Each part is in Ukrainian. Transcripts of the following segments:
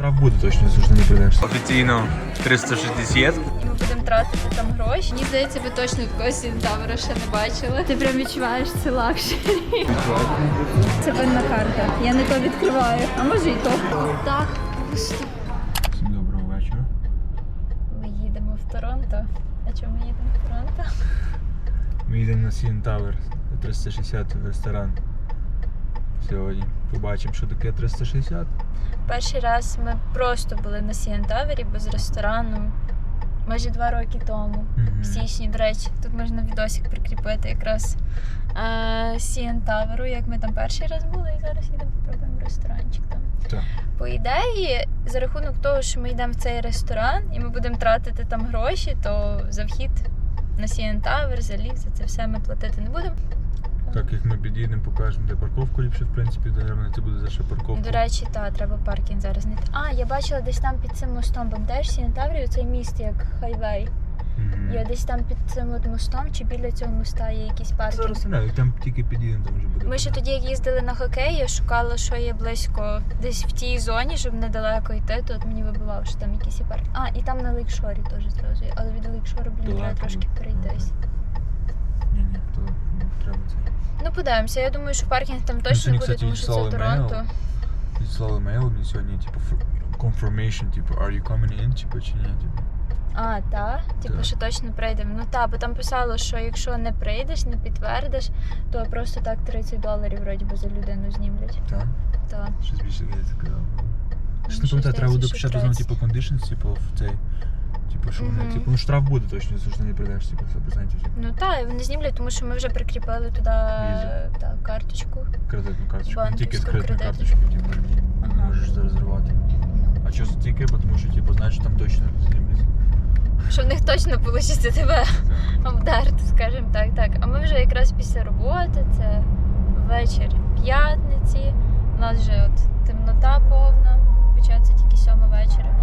Штраф буде точно, якщо не прийдеш. Офіційно 360. І ми будемо тратити там гроші. Мені здається, ви точно такого сінтавра ще не бачили. Ти прям відчуваєш це лакшері. Це винна карта. Я не то відкриваю, а може і то. Так, пусто. Всім доброго вечора. Ми їдемо в Торонто. А чому ми їдемо в Торонто? Ми їдемо на CN Tower 360 ресторан. Сьогодні побачимо, що таке 360. Перший раз ми просто були на Tower без ресторану. Майже два роки тому. В січні, до речі, тут можна відосик прикріпити якраз е, CN як ми там перший раз були, і зараз їдемо попробуємо ресторанчик там. Так. По ідеї, за рахунок того, що ми йдемо в цей ресторан і ми будемо тратити там гроші, то за вхід на CN Tower, за ліфт, за це все ми платити не будемо. Так як ми під'їдемо, покажемо, де парковку ліпше, в принципі, де мене це буде за ще парковку. До речі, та треба паркінг зараз знайти. А, я бачила десь там під цим мостом, CN Tower, цей міст як хайвей. Мгм. І десь там під цим от мостом чи біля цього моста є якийсь паркінг. Зараз не, як там тільки під'їдемо, там вже буде. Ми ще тоді, як їздили на хокей, я шукала, що є близько десь в тій зоні, щоб недалеко йти, то от мені вибивав, що там якісь є парк. А, і там на лейкшорі теж зразу. є. Але від лейкшору, блін, треба Далеко, трошки перейтись. Ні, ні, то треба це. Ну, подивимося. Я думаю, що паркінг там точно сьогодні, буде, кстати, тому що це відслали Торонто. Відслали мейл мені сьогодні, типу, confirmation, типу, are you coming in, типу, чи ні, типу. А, та? Типу, Так. що точно прийдемо. Ну так, бо там писало, що якщо не прийдеш, не підтвердиш, то просто так 30 доларів вроді би за людину знімлять. Так? Так. Щось більше я сказав. Щось не пам'ятаю, треба буде здається, що почати знову, 30. типу, conditions, типу, в цей. Типу, що вони, Мгм. типу, ну штраф буде точно, якщо ти не прийдеш, типу, 100%, типу, Ну так, вони знімлять, тому що ми вже прикріпили туди Візу. та, карточку. кредитну карточку. Не тільки Банківську кредитну кредиточку. карточку, типу, Ага. можеш зарезервувати. А чого тільки, Бо тому що, типу, знаєш, що там точно знімлять. Що в них точно вийде тебе обдерти, скажімо так. Так. А ми вже якраз після роботи, це вечір п'ятниці. У нас вже от темнота повна, почається тільки сьома вечора.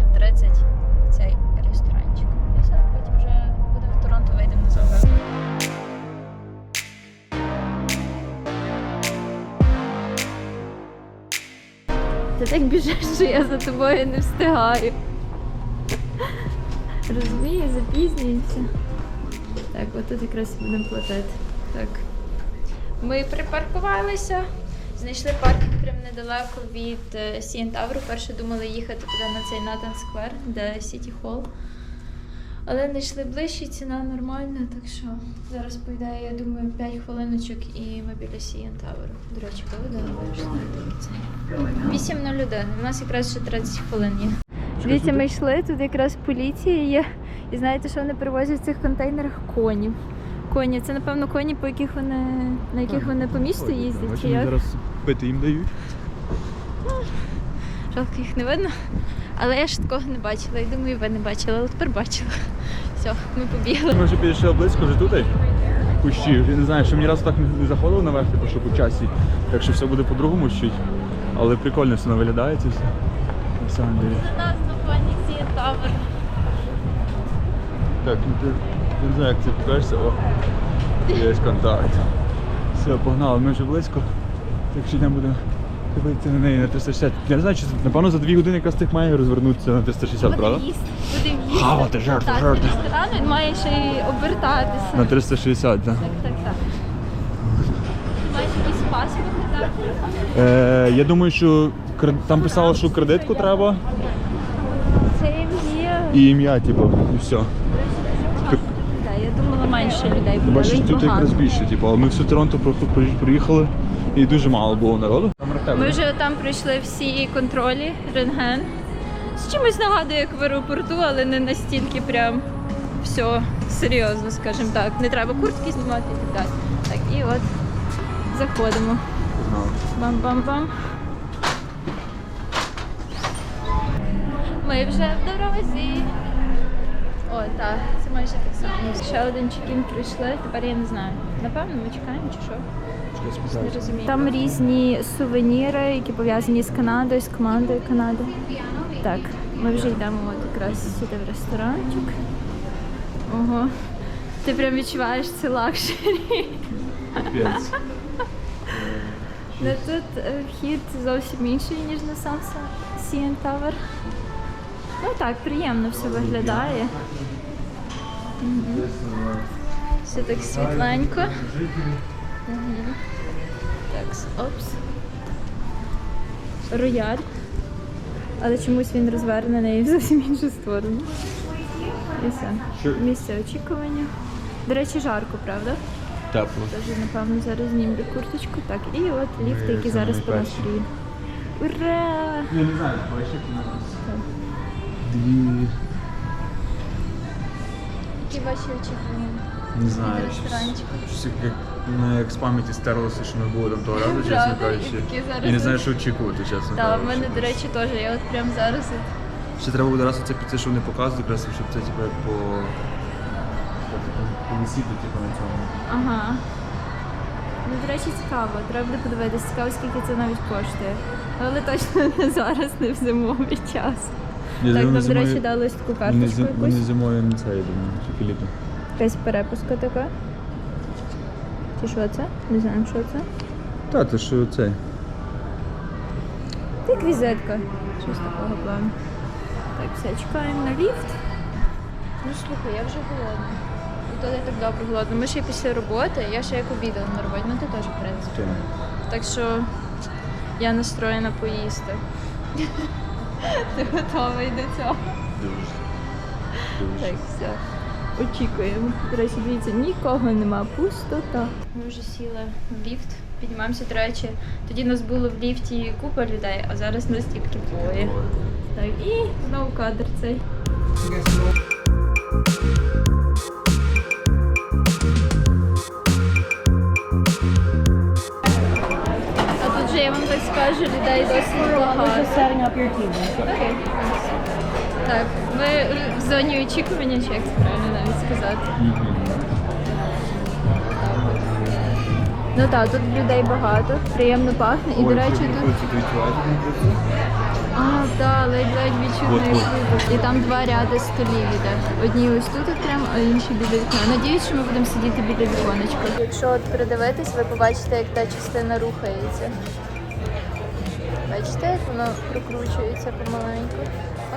І їдемо 8.30 цей ресторанчик. І все, потім вже будемо в Торонто, вийдемо на завтра. Ти так біжиш, що я за тобою не встигаю. Розумію, запізнюється. Так, отут якраз будемо платити. Так. Ми припаркувалися. Знайшли паркінг прямо недалеко від е, Сієн Тавру. Перше думали їхати туди на цей Натан Сквер, де Сіті Холл. Але знайшли ближче, ціна нормальна, так що зараз поїде, я думаю, 5 хвилиночок і ми біля Сієн Таверу. До речі, коли вийшли? 8.01. У нас якраз ще 30 хвилин є. Дивіться, ми йшли, тут якраз поліція є. І знаєте, що вони привозять в цих контейнерах конів. Коні, це напевно коні, по яких вони на яких вони по місту їздять. Чи як? зараз пити їм дають. Жалко їх не видно. Але я ж такого не бачила. І думаю, ви не бачили, але тепер бачила. Все, ми побігли. Ми вже підійшли близько вже тут. Кущі. Я не знаю, що мені разу так не заходило наверх, типу, що по часі. Так що все буде по-другому чуть. Але прикольно все виглядає це все. На самом деле. Це нас на Тавер. Так, ну ти не знаю, як це покажешся. О, є контакт. Все, погнали, ми вже близько. Так що йдемо будемо дивитися на неї на 360. Я не знаю, чи напевно за дві години якраз тих має розвернутися на 360, правда? Їсти, буде їсти. Хавати, жерти, Так, жерти. він має ще й обертатися. На 360, так. Так, так, так. Ти маєш якийсь паспорт, так? Е, я думаю, що кр- там писало, що кредитку треба Це є. і ім'я, типу, і все. Менше людей буде. Бачиш, тут якраз більше, типу, але ми всю Торонто приїхали і дуже мало було народу. Ми вже там пройшли всі контролі, рентген. З чимось нагадує, як в аеропорту, але не настільки прям все серйозно, скажімо так. Не треба куртки знімати і так далі. Так, і от заходимо. Бам-бам-бам. Ми вже в дорозі. О, так, це майже так само. Ще один чекін прийшли, тепер я не знаю. Напевно, ми чекаємо чи що? Не розумію. Там різні сувеніри, які пов'язані з Канадою, з командою Канади. Так, ми вже йдемо от якраз сюди в ресторанчик. Ого. Ти прям відчуваєш це лакшері. Капець. Ну тут е, вхід зовсім інший, ніж на сам CN Tower. Ну так, приємно все виглядає. Мгм. Все так світленько. Мгм. Так, опс. Рояль. Але чомусь він розвернений в зовсім іншу сторону. І все. Місце очікування. До речі, жарко, правда? Тепло. Тож, напевно, зараз знімлю курточку. Так, і от ліфти, які зараз по нас приїдуть. Ура! Я не знаю, бачиш, Дві. Які ваші очікування? Не знаю. Від ресторанчику. Щось як, ну, як з пам'яті стерлося, що ми були там того разу, чесно Правда? кажучи. І таке зараз І не знаю, що очікувати, чесно Так, в кажучи. мене, до речі, теж. Я от прямо зараз. от- Ще треба буде раз оце це, що вони показують, якраз, щоб це типу як по. Повисіти, типу, на цьому. Ага. Ну, до речі, цікаво. Треба буде подивитися, цікаво, скільки це навіть коштує. Але точно не зараз, не в зимовий час. Ні, так, вони нам, до речі, дали ось таку Вони, карточку зим- вони якусь. зимою не це, я думаю, тільки літом. Якась перепуска така. Чи що це? Не знаю, що це. Та, то що це? Як візитка. Щось такого плану. Так, все, чекаємо на ліфт. Ну слухай, я вже голодна. І то не так добре голодна. Ми ще й після роботи, я ще як обідала на роботі, ну ти теж, в принципі. Так що я настроєна поїсти. Ти готовий до цього? Дуже. Так, все. Очікуємо. До речі, дивіться, нікого нема, пустота. Ми вже сіли в ліфт, піднімаємося, до речі. Тоді нас було в ліфті купа людей, а зараз нас тільки двоє. Так, і знову кадр цей. Скажу, людей досить багато. Окей. Так, ми в зоні очікування, чи як це правильно навіть сказати. Ну так, тут людей багато, приємно пахне. І, до речі, тут. А, так, ледь-ледь відчутний. І там два ряди столів іде. Одні ось тут окремо, а інші біля вікна. Надіюсь, що ми будемо сидіти біля віконечка. Якщо от придивитись, ви побачите, як та частина рухається. Бачите, як воно прокручується помаленьку.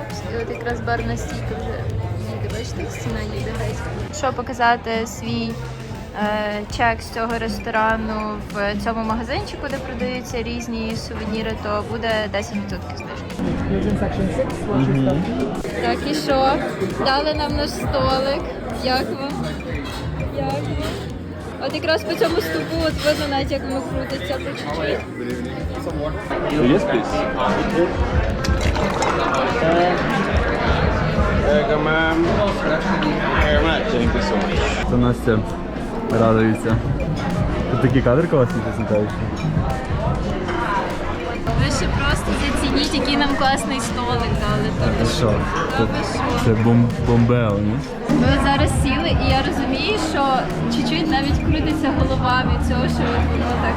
Опс, і от якраз барна стійка вже їде. Бачите, стіна їде геть. Що показати свій е, чек з цього ресторану в цьому магазинчику, де продаються різні сувеніри, то буде 10% знижки. Так, і що? Дали нам наш столик. Як вам? Як вам? От якраз по цьому стовпу от видно навіть, як воно крутиться по чуть-чуть. Yes, please. Thank you so much. Це Настя радується. Тут такий кадр класний, чесно. Ви ще просто зацініть, який нам класний столик дали. Та Це бом- бомбео, ні? Ми от зараз сіли, і я розумію, що чуть-чуть навіть крутиться голова від цього, що воно так.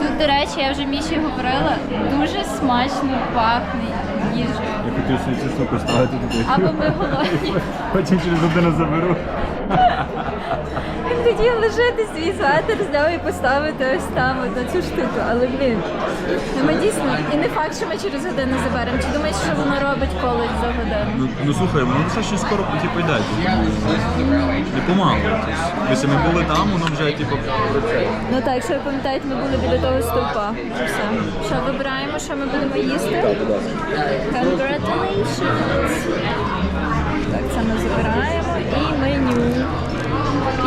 Тут, до речі, я вже Міші говорила, дуже смачно пахне їжею. Я хотів собі чисто поставити. Або ми голодні. Потім через годину заберу. Він хотів лишити свій светр, зняв і поставити ось там от на цю штуку. Але блін, ну ми дійсно, і не факт, що ми через годину заберемо. Чи думаєш, що воно робить коледж за годину? Ну, ну слухай, воно достатньо скоро типу, йде. І помалу. Якщо ми були там, воно вже типу. Ну так, якщо ви пам'ятаєте, ми були біля того стовпа. Все. Що вибираємо, що ми будемо їсти? Congratulations!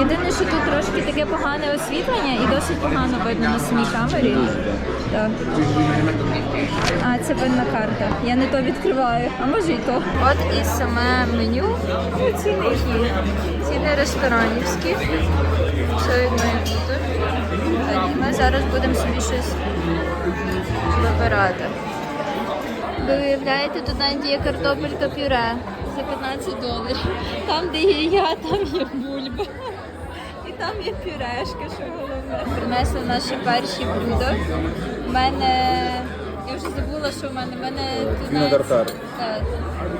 Єдине, що тут трошки таке погане освітлення і досить погано видно на самій камері. Так. А, це винна карта. Я не то відкриваю, а може і то. От і саме меню. Ну, ціни які. Ціни ресторанівські. Все як має бути. Ми зараз будемо собі щось вибирати. Ви уявляєте, тут навіть є картопелька пюре за 15 доларів. Там, де є я, там є бульба. Там є пюрешка, що головне. Принесли наші перші блюда. У мене. Я вже забула, що в мене. В мене тунець. тартар. Так,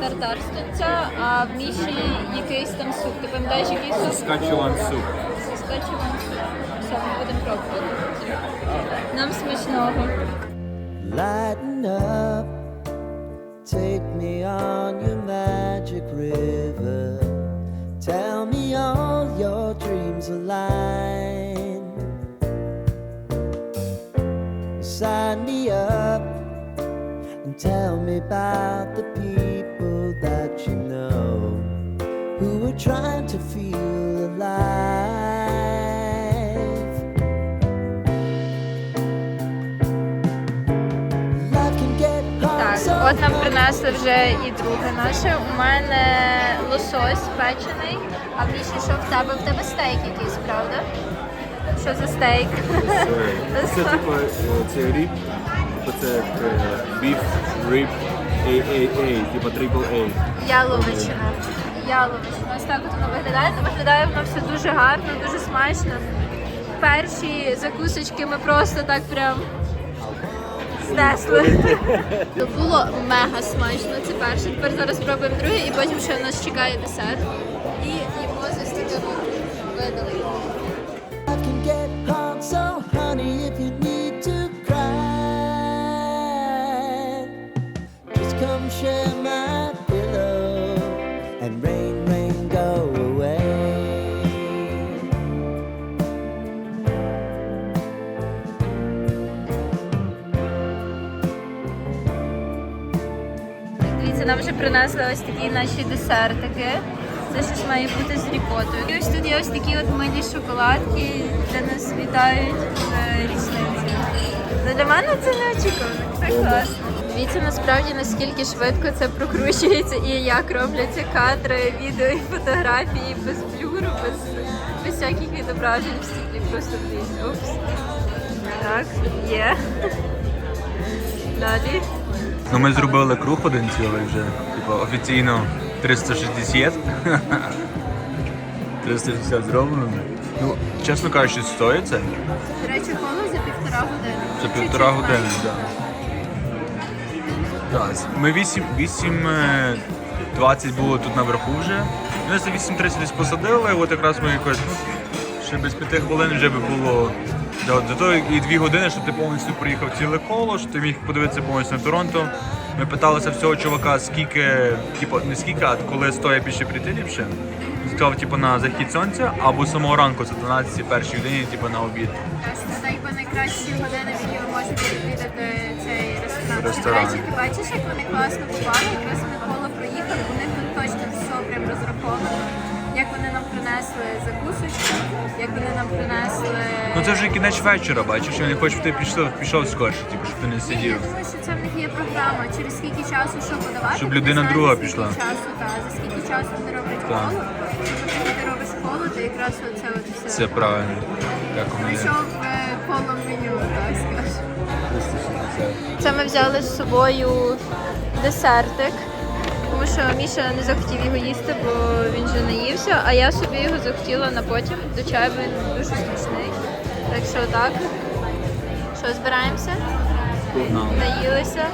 тартар з тунця, а в міші якийсь там суп. Ти пам'ятаєш, який суп? Скачуван суп. З точимо. Все, ми будемо пробувати. Нам смачного. Lighten up, take me on your magic river. Align. Sign me up and tell me about the people that you know who are trying to feel alive. Life can get hard Так, от нам принесли вже і друге наше. У мене лосось печений, а більше що в тебе? В тебе стейк якийсь, правда? Що за стейк? Це типу це типу це біф, риб, AAA, типу triple A. Яловичина. Яловичина. Ось так от воно виглядає. Ну, Виглядає воно все дуже гарно, дуже смачно. Перші закусочки ми просто так прям знесли. Було мега смачно. Це перше. Тепер зараз спробуємо друге і потім ще нас чекає десерт. І їмо з ось такими видами. Life can get hard, so honey, if you need to cry, just come share my pillow and rain, rain, go away. Дивіться, нам вже принесли ось такі наші десертики. Це щось має бути з рікотою. І ось тут є ось такі от милі шоколадки, де нас вітають з річниці. Ну, Для мене це неочікувано, це класно. Дивіться насправді наскільки швидко це прокручується і як робляться кадри, відео і фотографії без блюру, без, без всяких відображень в стіклі. Просто. Упс. Так, є. Далі. Ну ми зробили круг один цілий вже. Типу офіційно 360. 360 зроблено. Ну, чесно кажучи, стоїть це. До речі, коло за півтора години. Це півтора години, так. Так. Ми 8, 8 е, 20 було тут наверху вже. Ми за 8.30 десь посадили, от якраз ми якось, ну, ще без 5 хвилин вже би було. Да, от Зато і 2 години, щоб ти повністю проїхав ціле коло, щоб ти міг подивитися повністю на Торонто. Ми питалися всього чувака, скільки, типу, не скільки, а коли стоїть більше прийти ліпше. Він Сказав, типу, на захід сонця або самого ранку, це 12 першій годині, типу, на обід. Це якби найкращі години, в які ви можете відвідати цей ресторан. Ресторан. До речі, ти бачиш, як вони класно попали, якраз ми принесли закусочки, як вони нам принесли. Ну це вже кінець вечора, бачиш, вони хочуть, щоб ти пішов, пішов скорше, типу, щоб ти не сидів. Я думаю, що це в них є програма, через скільки часу що подавати. Щоб ти людина знаєш, друга за скільки пішла. Часу, та, за скільки часу вони роблять Так. коло. Тобто, коли ти робиш коло, то якраз оце от все. Це правильно. Як у мене. Прийшов е, коло меню, так скажемо. Це ми взяли з собою десертик, тому що Міша не захотів його їсти, бо він вже наївся, а я собі його захотіла на потім. До чаю він дуже смачний. Так що так. Що, збираємося? Наїлися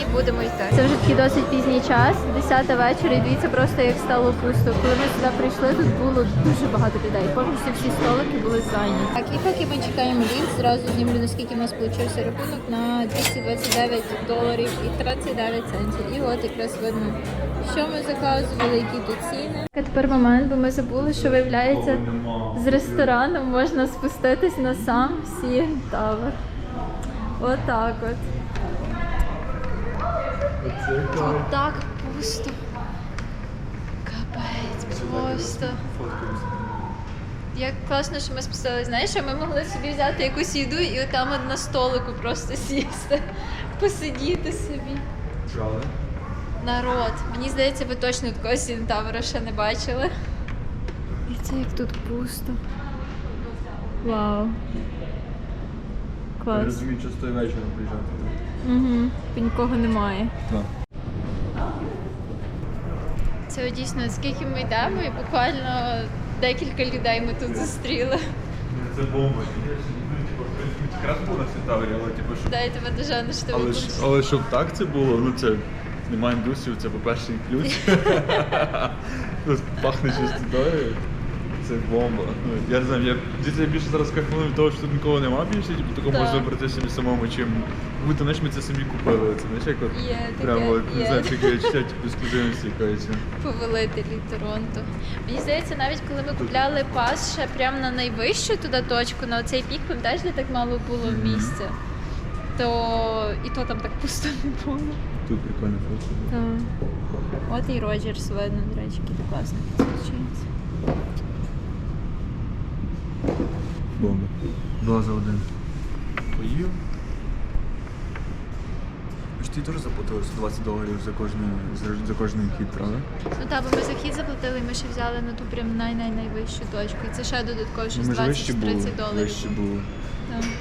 і будемо йти. Це вже такий досить пізній час, 10 вечора, і дивіться просто як стало пусто. Коли ми сюди прийшли, тут було дуже багато людей. Повністю всі столики були зайняті. Так, і поки ми чекаємо ліфт, зразу знімлю, наскільки в нас вийшов рахунок на 229 доларів і 39 центів. І от якраз видно, що ми заказували, які тут ціни. А тепер момент, бо ми забули, що виявляється з ресторану можна спуститись на сам Сі Тавер. Отак от. Тут так пусто. Капець, просто. Як класно, що ми спустилися. Знаєш, що ми могли собі взяти якусь їду і отам на столику просто сісти, посидіти собі. Народ. Мені здається, ви точно такого Сінтавра ще не бачили. І це як тут пусто. Вау. Я розумію, що з той вечора приїжджати. Угу. Нікого немає. Так. Це дійсно, скільки ми йдемо, і буквально декілька людей ми тут зустріли. Це бомба. Якраз було на Світаврі, але типу, щоб... Дай тебе дожену, що Але, ж, але щоб так це було, ну це немає індустрії, це по-перше. Тут пахне чистотою. Це бомба. Ну, Я не знаю, я дійсно більше зараз кайфаную від того, що тут нікого нема більше, типу, такого Так. можна пройти собі самому, чим будто знаєш, ми це самі купили. Це знаєш, як от Є таке, прямо от, не є. знаю, таке відчуття типу, ексклюзивності якоїсь. Повелителі Торонто. Мені здається, навіть коли ми купляли пас ще прямо на найвищу туди точку, на оцей пік, пам'ятаєш, де так мало було місця, то і то там так пусто не було. Тут прикольно. Так. От і Роджерс видно, до речі, який класно зустрічається. Бомба. Два за один. Поїв. Аж ти теж заплатили 120 доларів за кожний, за, за кожний хід, правда? Ну так, бо ми за хід заплатили, і ми ще взяли на ту прям най-най-найвищу точку. І це ще додатково щось Ми ж вище 20-30 доларів. вище були.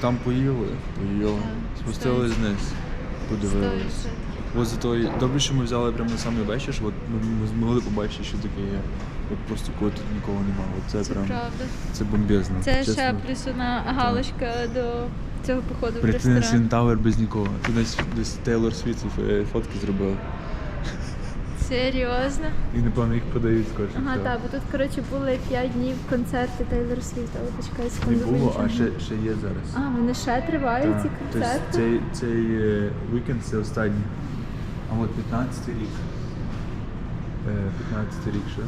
Там поїли, поїли. Так, Спустились вниз. Подивились. відсотків. От зато добре, що ми взяли прямо на самий вечір, що от ми, змогли побачити, що таке є. От просто коли тут нікого немає. Це, Це прям правда. це бомбезно. Це чесно. ще плюс одна галочка до цього походу в Прийти на. Сін Тауер без нікого. Тут десь, десь Тейлор Світ е, фотки зробив. Серйозно? І напевно їх продають скоріше. Ага, так, бо тут, коротше, були 5 днів концерти Тейлор Свіфт, але почекай Не секунду. бо було, а ще, ще є зараз. А, вони ще тривають ці Так. Тобто концерти? цей, цей е, вікенд це останній. А от 15 рік. Е, 15 рік ще.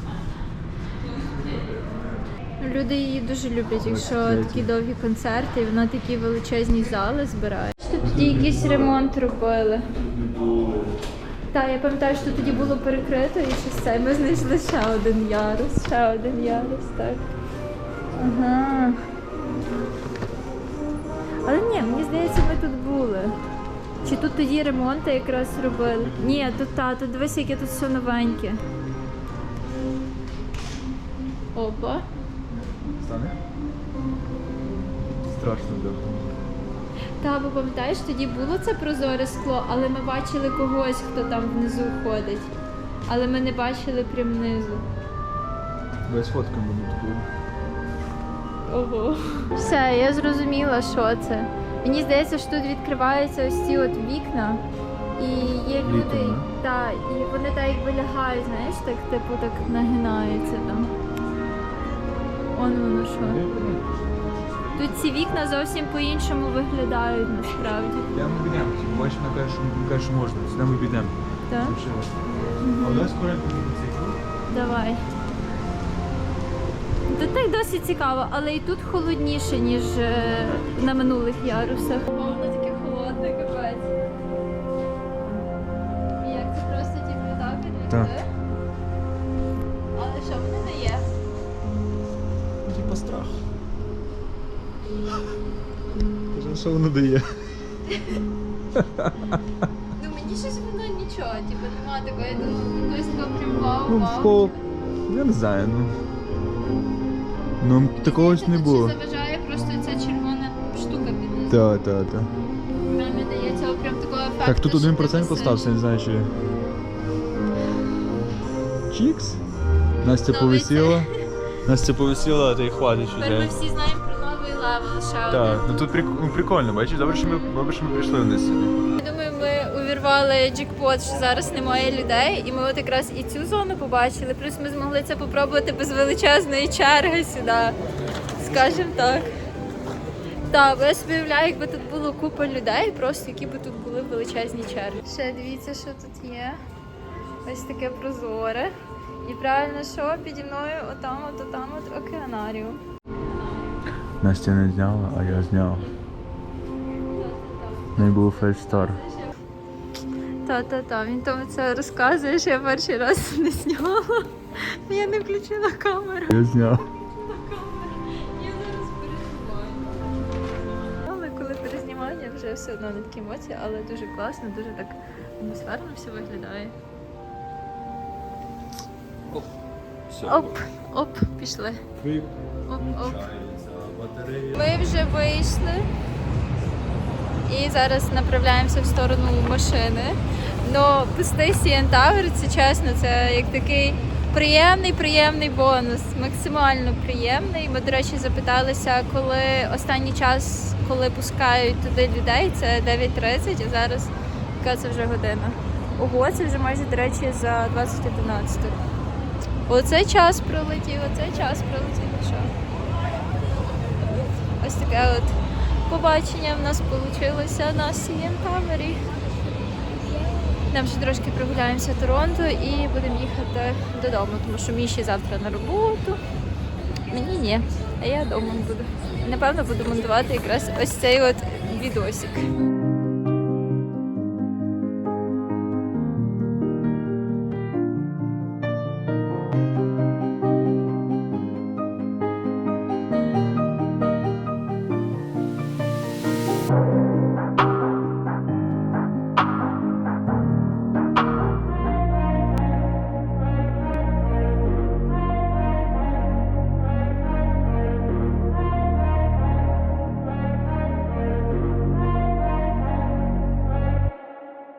Люди її дуже люблять, якщо такі довгі концерти, і вона такі величезні зали збирає. Тут тоді якийсь ремонт робили. Так, я пам'ятаю, що тоді було перекрито і щось це. Ми знайшли ще один ярус, ще один ярус, так. Ага. Але ні, мені здається, ми тут були. Чи тут тоді ремонти якраз робили? Ні, тут та, тут дивись, яке тут все новеньке. Опа. Стане? Страшно да. Та, бо пам'ятаєш, тоді було це прозоре скло, але ми бачили когось, хто там внизу ходить. Але ми не бачили прям внизу. Фотками буду таку. Ого. Все, я зрозуміла, що це. Мені здається, що тут відкриваються ось ці от вікна. І є люди, та, і вони так якби лягають, знаєш, так типу так нагинаються там. Он воно що. Тут ці вікна зовсім по-іншому виглядають насправді. Я ми підемо. Бачимо, вона каже, що, каже, що можна. Сюди ми підемо. Так? А давай скоренько мотоцикл. Давай. Тут так досить цікаво, але і тут холодніше, ніж е, на минулих ярусах. Воно таке холодне, капець. Як це просто типу так. Але що воно дає? Типа страх. Каже, що воно дає? Ну мені щось воно нічого, типу немає такого, я думаю, якось такого прям вау, Ну, вау. вколо. Я не знаю, ну. Ну, такого ж не було. ще заважає просто ця червона штука під низом. Так, так, так. Нам не дає цього прям такого ефекту. Так, тут що ти 1% висиш. постався, не знаю, чи. Чікс. Настя повисіла. Настя повисіла, та й хватить Тепер ми вже. всі знаємо про новий левел ще один. Так, ну тут прик- ну, прикольно, бачиш, добре, що ми, добре, що ми прийшли вниз сьогодні. Увірвали джекпот, що зараз немає людей, і ми от якраз і цю зону побачили. Плюс ми змогли це попробувати без величезної черги сюди, скажімо так. Так, бо я собі уявляю, якби тут було купа людей, просто які би тут були величезні черги. Ще дивіться, що тут є. Ось таке прозоре. І правильно, що піді мною отам, от отам, от океанаріум. Настя не зняла, а я зняв. В неї був фейстар. Та-та-та, він там це розказує, що я перший раз не зняла. Я не включила камеру. Я зняв. Я зараз перезнімаю. Але коли перезнімання вже все одно не такі емоції, але дуже класно, дуже так атмосферно все виглядає. Оп, оп, пішли. Оп, оп. Ми вже вийшли і зараз направляємося в сторону машини. Ну, пустий CN Tower, це чесно, це як такий приємний, приємний бонус, максимально приємний. Ми, до речі, запиталися, коли останній час, коли пускають туди людей, це 9.30, а зараз яка це вже година. Ого, це вже майже, до речі, за 20.11. Оцей час пролетів, оцей час пролетів. Що? ось таке от побачення в нас вийшло на CN Tower. Нам ще трошки прогуляємося Торонто і будемо їхати додому, тому що Міші завтра на роботу. Мені ні, а я вдома буду. Напевно, буду монтувати якраз ось цей от відосик.